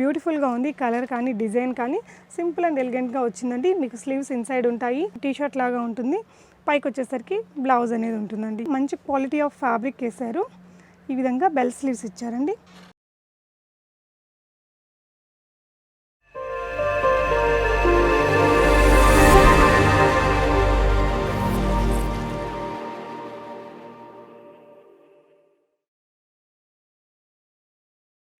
బ్యూటిఫుల్గా ఉంది కలర్ కానీ డిజైన్ కానీ సింపుల్ అండ్ ఎలిగెంట్గా వచ్చిందండి. మీకు స్లీవ్స్ ఇన్సైడ్ ఉంటాయి టీ షర్ట్ లాగా ఉంటుంది. పైకి వచ్చేసరికి బ్లౌజ్ అనేది ఉంటుందండి. మంచి క్వాలిటీ ఆఫ్ ఫ్యాబ్రిక్ వేశారు. ఈ విధంగా బెల్ స్లీవ్స్ ఇచ్చారండి.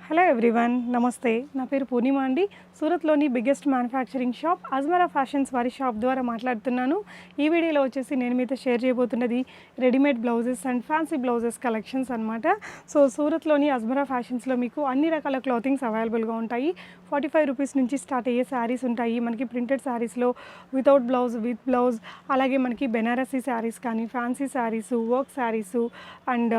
హలో ఎవ్రీవన్ నమస్తే. నా పేరు పూర్ణిమ అండి. సూరత్లోని biggest manufacturing shop Ajmera fashions వారి షాప్ ద్వారా మాట్లాడుతున్నాను. ఈ వీడియోలో వచ్చేసి నేను మీతో share చేయబోతున్నది readymade blouses and fancy blouses collections అనమాట సో సూరత్లోని అజ్మరా ఫ్యాషన్స్లో మీకు అన్ని రకాల క్లాతింగ్స్ అవైలబుల్గా ఉంటాయి. ఫార్టీ ఫైవ్ రూపీస్ నుంచి స్టార్ట్ అయ్యే శారీస్ ఉంటాయి. మనకి ప్రింటెడ్ శారీస్లో వితౌట్ బ్లౌజ్ విత్ బ్లౌజ్ అలాగే మనకి బెనారసీ శారీస్ కానీ fancy saris work saris and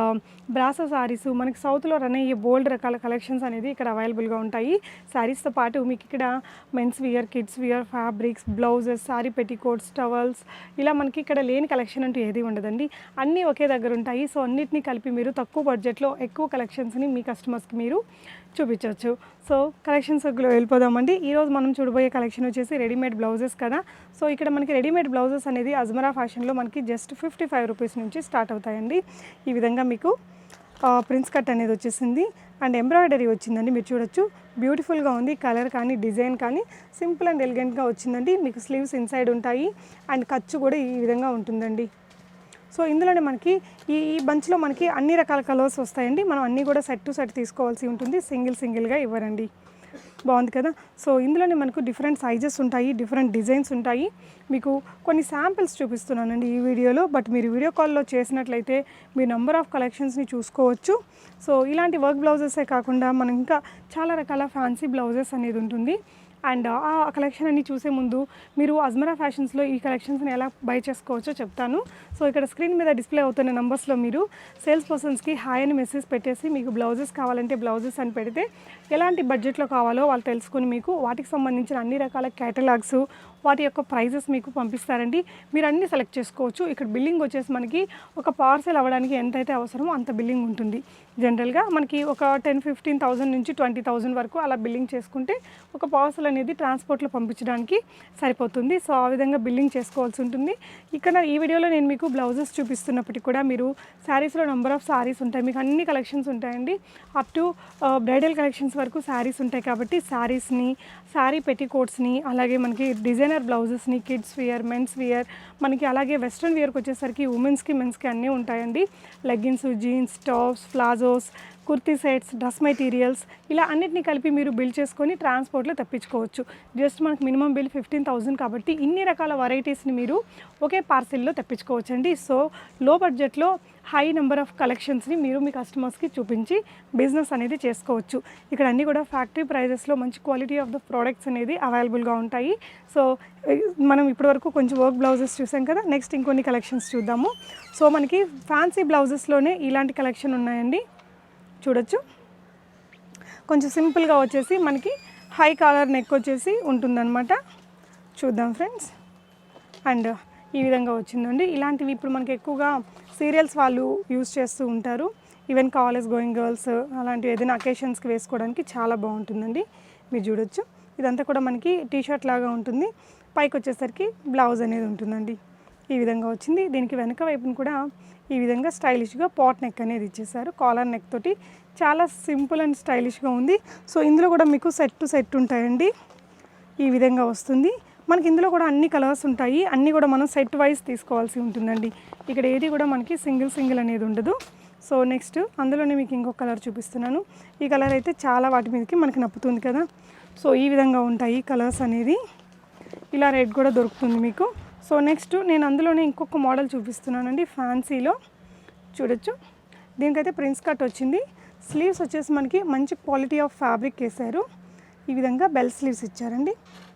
brasso saris మనకి సౌత్లో రన్ అయ్యే బోల్డ్ రకాల కలెక్షన్స్ అనేది ఇక్కడ అవైలబుల్గా ఉంటాయి. శారీస్తో పాటు మీకు ఇక్కడ men's wear kids wear fabrics blouses sari petticoats towels ఇలా మనకి ఇక్కడ లేని కలెక్షన్ అంటూ ఏది ఉండదండి. అన్నీ ఒకే దగ్గర ఉంటాయి. సో అన్నిటినీ కలిపి మీరు తక్కువ బడ్జెట్లో ఎక్కువ కలెక్షన్స్ని మీ కస్టమర్స్కి మీరు చూపించవచ్చు. సో కలెక్షన్స్ వెళ్ళిపోదామండి. ఈరోజు మనం చూడబోయే కలెక్షన్ వచ్చేసి రెడీమేడ్ బ్లౌజెస్ కదా. సో ఇక్కడ మనకి రెడీమేడ్ బ్లౌజెస్ అనేది అజ్మరా ఫ్యాషన్లో మనకి జస్ట్ ఫిఫ్టీ ఫైవ్ రూపీస్ నుంచి స్టార్ట్ అవుతాయండి. ఈ విధంగా మీకు ప్రిన్స్ కట్ అనేది వచ్చేసింది. అండ్ ఎంబ్రాయిడరీ వచ్చిందండి మీరు చూడొచ్చు. బ్యూటిఫుల్గా ఉంది కలర్ కానీ డిజైన్ కానీ సింపుల్ అండ్ ఎలిగెంట్గా వచ్చిందండి. మీకు స్లీవ్స్ ఇన్సైడ్ ఉంటాయి అండ్ ఖర్చు కూడా ఈ విధంగా ఉంటుందండి. సో ఇందులోనే మనకి ఈ ఈ బంచ్లో మనకి అన్ని రకాల కలర్స్ వస్తాయండి. మనం అన్నీ కూడా సెట్ టు సెట్ తీసుకోవాల్సి ఉంటుంది. సింగిల్ సింగిల్గా ఇవ్వరండి. బాగుంది కదా? సో ఇందులోనే మనకు డిఫరెంట్ సైజెస్ ఉంటాయి డిఫరెంట్ డిజైన్స్ ఉంటాయి. మీకు కొన్ని శాంపిల్స్ చూపిస్తున్నానండి ఈ వీడియోలో. బట్ మీరు వీడియో కాల్లో చేసినట్లయితే మీ నెంబర్ ఆఫ్ కలెక్షన్స్ని చూసుకోవచ్చు. సో ఇలాంటి వర్క్ బ్లౌజెసే కాకుండా మనం ఇంకా చాలా రకాల ఫ్యాన్సీ బ్లౌజెస్ అనేది ఉంటుంది. అండ్ ఆ కలెక్షన్ అన్ని చూసే ముందు మీరు అజ్మరా ఫ్యాషన్స్లో ఈ కలెక్షన్స్ని ఎలా బై చేసుకోవచ్చో చెప్తాను. సో ఇక్కడ స్క్రీన్ మీద డిస్ప్లే అవుతున్న నెంబర్స్లో మీరు సేల్స్ పర్సన్స్కి హాయ్ అని మెసేజ్ పెట్టేసి మీకు బ్లౌజెస్ కావాలంటే బ్లౌజెస్ అని పెడితే ఎలాంటి బడ్జెట్లో కావాలో వాళ్ళు తెలుసుకొని మీకు వాటికి సంబంధించిన అన్ని రకాల క్యాటలాగ్స్ వాటి యొక్క ప్రైజెస్ మీకు పంపిస్తారండి. మీరు అన్ని సెలెక్ట్ చేసుకోవచ్చు. ఇక్కడ బిల్లింగ్ వచ్చేసి మనకి ఒక పార్సెల్ అవ్వడానికి ఎంతైతే అవసరమో అంత బిల్లింగ్ ఉంటుంది. జనరల్గా మనకి ఒక టెన్ ఫిఫ్టీన్ థౌసండ్ నుంచి ట్వంటీ థౌసండ్ వరకు అలా బిల్లింగ్ చేసుకుంటే ఒక పార్సల్ అనేది ట్రాన్స్పోర్ట్లో పంపించడానికి సరిపోతుంది. సో ఆ విధంగా బిల్లింగ్ చేసుకోవాల్సి ఉంటుంది. ఇక్కడ ఈ వీడియోలో నేను మీకు బ్లౌజెస్ చూపిస్తున్నప్పటికీ కూడా మీరు శారీస్లో నెంబర్ ఆఫ్ శారీస్ ఉంటాయి. మీకు అన్ని కలెక్షన్స్ ఉంటాయండి. అప్ టు బ్రైడల్ కలెక్షన్స్ వరకు శారీస్ ఉంటాయి కాబట్టి శారీస్ని శారీ పెట్టికోట్స్ని అలాగే మనకి డిజైనర్ బ్లౌజెస్ని కిడ్స్ వియర్ మెన్స్ వియర్ మనకి అలాగే వెస్ట్రన్ వియర్కి వచ్చేసరికి ఉమెన్స్కి మెన్స్కి అన్నీ ఉంటాయండి. Leggings jeans tops palazzos kurti sets dress materials ఇలా అన్నిటిని కలిపి మీరు బిల్ చేసుకొని ట్రాన్స్పోర్ట్లో తెప్పించుకోవచ్చు. జస్ట్ మనకు మినిమం బిల్ ఫిఫ్టీన్ థౌసండ్ కాబట్టి ఇన్ని రకాల వెరైటీస్ని మీరు ఒకే పార్సిల్లో తెప్పించుకోవచ్చు అండి సో లో బడ్జెట్లో హై నెంబర్ ఆఫ్ కలెక్షన్స్ని మీరు మీ కస్టమర్స్కి చూపించి బిజినెస్ అనేది చేసుకోవచ్చు. ఇక్కడ అన్నీ కూడా ఫ్యాక్టరీ ప్రైజెస్లో మంచి క్వాలిటీ ఆఫ్ ద ప్రోడక్ట్స్ అనేది అవైలబుల్గా ఉంటాయి. సో మనం ఇప్పటివరకు కొంచెం వర్క్ బ్లౌజెస్ చూసాం కదా నెక్స్ట్ ఇంకొన్ని కలెక్షన్స్ చూద్దాము. సో మనకి ఫ్యాన్సీ బ్లౌజెస్లోనే ఇలాంటి కలెక్షన్ ఉన్నాయండి. చూడొచ్చు. కొంచెం సింపుల్గా వచ్చేసి మనకి హై కాలర్ నెక్ వచ్చేసి ఉంటుందన్నమాట. చూద్దాం ఫ్రెండ్స్. అండ్ ఈ విధంగా వచ్చిందండి. ఇలాంటివి ఇప్పుడు మనకి ఎక్కువగా సీరియల్స్ వాళ్ళు యూజ్ చేస్తూ ఉంటారు. ఈవెన్ కాలేజ్ గోయింగ్ గర్ల్స్ అలాంటివి ఏదైనా అకేషన్స్కి వేసుకోవడానికి చాలా బాగుంటుందండి. మీరు చూడొచ్చు. ఇదంతా కూడా మనకి టీషర్ట్ లాగా ఉంటుంది. పైకి వచ్చేసరికి బ్లౌజ్ అనేది ఉంటుందండి. ఈ విధంగా వచ్చింది. దీనికి వెనక వైపున కూడా ఈ విధంగా స్టైలిష్గా పాట్ నెక్ అనేది ఇచ్చేసారు కాలర్ నెక్ తోటి చాలా సింపుల్ అండ్ స్టైలిష్గా ఉంది. సో ఇందులో కూడా మీకు సెట్ టు సెట్ ఉంటాయండి. ఈ విధంగా వస్తుంది. మనకి ఇందులో కూడా అన్ని కలర్స్ ఉంటాయి. అన్నీ కూడా మనం సెట్ వైజ్ తీసుకోవాల్సి ఉంటుందండి. ఇక్కడ ఏది కూడా మనకి సింగిల్ సింగిల్ అనేది ఉండదు. సో నెక్స్ట్ అందులోనే మీకు ఇంకొక కలర్ చూపిస్తున్నాను. ఈ కలర్ అయితే చాలా వాటి మీదకి మనకి నప్పుతుంది కదా. సో ఈ విధంగా ఉంటాయి కలర్స్ అనేది. ఇలా రెడ్ కూడా దొరుకుతుంది మీకు. సో నెక్స్ట్ నేను అందులోనే ఇంకొక మోడల్ చూపిస్తున్నానండి ఫ్యాన్సీలో. చూడొచ్చు. దీనికైతే ప్రిన్స్ కట్ వచ్చింది. స్లీవ్స్ వచ్చేసి మనకి మంచి క్వాలిటీ ఆఫ్ ఫ్యాబ్రిక్ వేశారు. ఈ విధంగా బెల్ స్లీవ్స్ ఇచ్చారండి.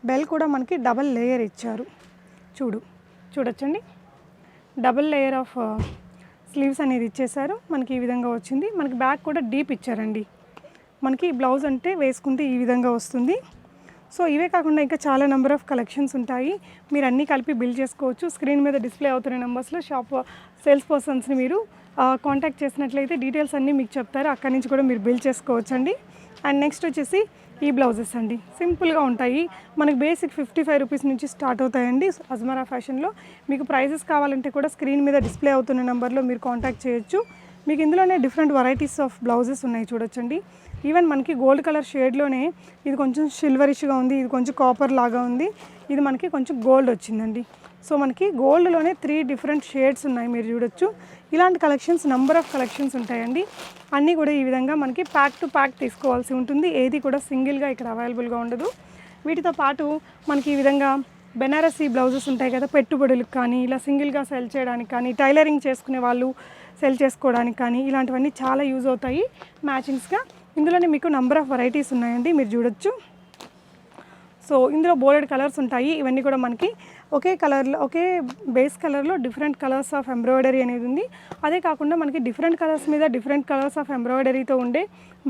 బెల్ కూడా మనకి డబల్ లేయర్ ఇచ్చారు. చూడు చూడొచ్చండి. డబల్ లేయర్ ఆఫ్ స్లీవ్స్ అనేది ఇచ్చేసారు మనకి ఈ విధంగా వచ్చింది. మనకి బ్యాక్ కూడా డీప్ ఇచ్చారండి. మనకి బ్లౌజ్ అంటే వేసుకుంటే ఈ విధంగా వస్తుంది. సో ఇవే కాకుండా ఇంకా చాలా నెంబర్ ఆఫ్ కలెక్షన్స్ ఉంటాయి. మీరు అన్నీ కలిపి బిల్ చేసుకోవచ్చు. స్క్రీన్ మీద డిస్ప్లే అవుతున్న నెంబర్స్లో షాప్ సేల్స్ పర్సన్స్ని మీరు కాంటాక్ట్ చేసినట్లయితే డీటెయిల్స్ అన్నీ మీకు చెప్తారు. అక్కడి నుంచి కూడా మీరు బిల్ చేసుకోవచ్చు అండి అండ్ నెక్స్ట్ వచ్చేసి ఈ బ్లౌజెస్ అండి. సింపుల్గా ఉంటాయి. మనకు బేసిక్ ఫిఫ్టీ ఫైవ్ రూపీస్ నుంచి స్టార్ట్ అవుతాయండి. అజ్మరా ఫ్యాషన్లో మీకు ప్రైజెస్ కావాలంటే కూడా స్క్రీన్ మీద డిస్ప్లే అవుతున్న నెంబర్లో మీరు కాంటాక్ట్ చేయొచ్చు. మీకు ఇందులోనే డిఫరెంట్ వెరైటీస్ ఆఫ్ బ్లౌజెస్ ఉన్నాయి చూడొచ్చండి. ఈవెన్ మనకి గోల్డ్ కలర్ షేడ్లోనే ఇది కొంచెం సిల్వరిష్గా ఉంది ఇది కొంచెం కాపర్ లాగా ఉంది ఇది మనకి కొంచెం గోల్డ్ వచ్చిందండి. సో మనకి గోల్డ్లోనే త్రీ డిఫరెంట్ షేడ్స్ ఉన్నాయి మీరు చూడొచ్చు. ఇలాంటి కలెక్షన్స్ నెంబర్ ఆఫ్ కలెక్షన్స్ ఉంటాయండి. అన్నీ కూడా ఈ విధంగా మనకి ప్యాక్ టు ప్యాక్ తీసుకోవాల్సి ఉంటుంది. ఏది కూడా సింగిల్గా ఇక్కడ అవైలబుల్గా ఉండదు. వీటితో పాటు మనకి ఈ విధంగా బెనారసీ బ్లౌజెస్ ఉంటాయి కదా పెట్టుబడులకు కానీ ఇలా సింగిల్గా సెల్ చేయడానికి కానీ టైలరింగ్ చేసుకునే వాళ్ళు సెల్ చేసుకోవడానికి కానీ ఇలాంటివన్నీ చాలా యూజ్ అవుతాయి. మ్యాచింగ్స్గా. ఇందులోనే మీకు నంబర్ ఆఫ్ వెరైటీస్ ఉన్నాయండి మీరు చూడొచ్చు. సో ఇందులో బోలెడ్ కలర్స్ ఉంటాయి. ఇవన్నీ కూడా మనకి ఒకే కలర్లో ఒకే బేస్ కలర్లో డిఫరెంట్ కలర్స్ ఆఫ్ ఎంబ్రాయిడరీ అనేది ఉంది. అదే కాకుండా మనకి డిఫరెంట్ కలర్స్ మీద డిఫరెంట్ కలర్స్ ఆఫ్ ఎంబ్రాయిడరీతో ఉండే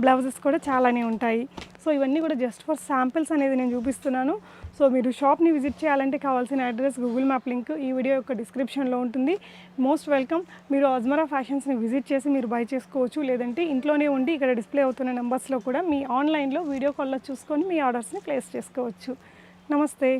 బ్లౌజెస్ కూడా చాలానే ఉంటాయి. సో ఇవన్నీ కూడా జస్ట్ ఫర్ శాంపిల్స్ అనేది నేను చూపిస్తున్నాను. సో మీరు షాప్ని విజిట్ చేయాలంటే కావాల్సిన అడ్రస్ గూగుల్ మ్యాప్ లింక్ ఈ వీడియో యొక్క డిస్క్రిప్షన్లో ఉంటుంది. Most welcome. మీరు అజ్మరా ఫ్యాషన్స్ని విజిట్ చేసి మీరు బై చేసుకోవచ్చు. లేదంటే ఇంట్లోనే ఉండి ఇక్కడ డిస్ప్లే అవుతున్న నెంబర్స్లో కూడా మీ ఆన్లైన్లో వీడియో కాల్లో చూసుకొని మీ ఆర్డర్స్ని ప్లేస్ చేసుకోవచ్చు. నమస్తే.